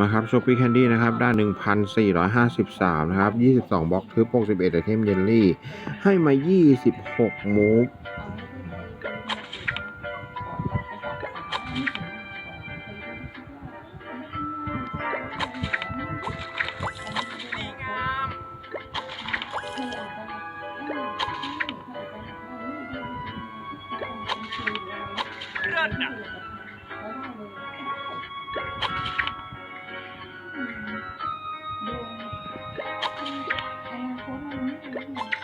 มาครับช็อปปี้แคนดี้นะครับได้1,453 นะครับ 22บล็อกทึบ61ไอเทมเยลลี่ ให้มา 26 มูฟเลิศอะ Mm-hmm.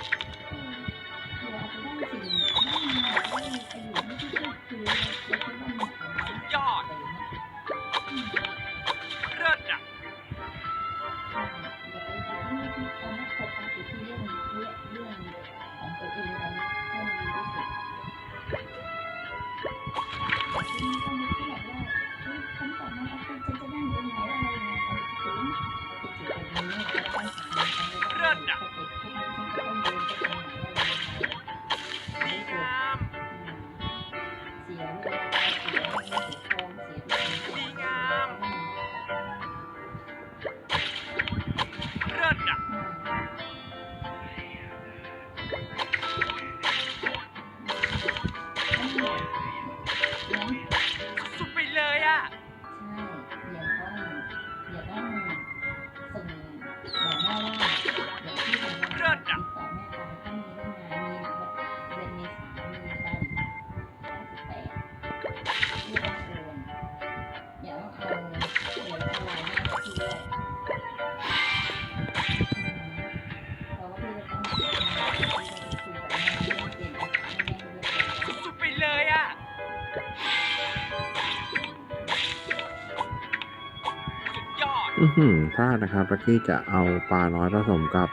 อือหือพลาดนะครับลักกี้จะเอาปลาน้อยผสมกับ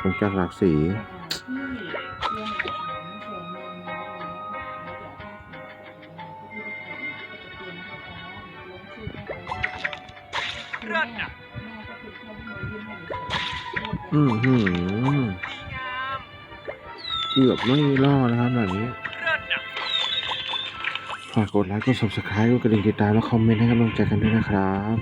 ผงจักรหลักสีเลิศอะอือหืมเกือบไม่รอดนะครับแบบนี้ฝากกดไลค์ กด subscribe กดกระดิ่งติดตาม และคอมเมนต์ให้กำลังใจกันด้วยนะครับ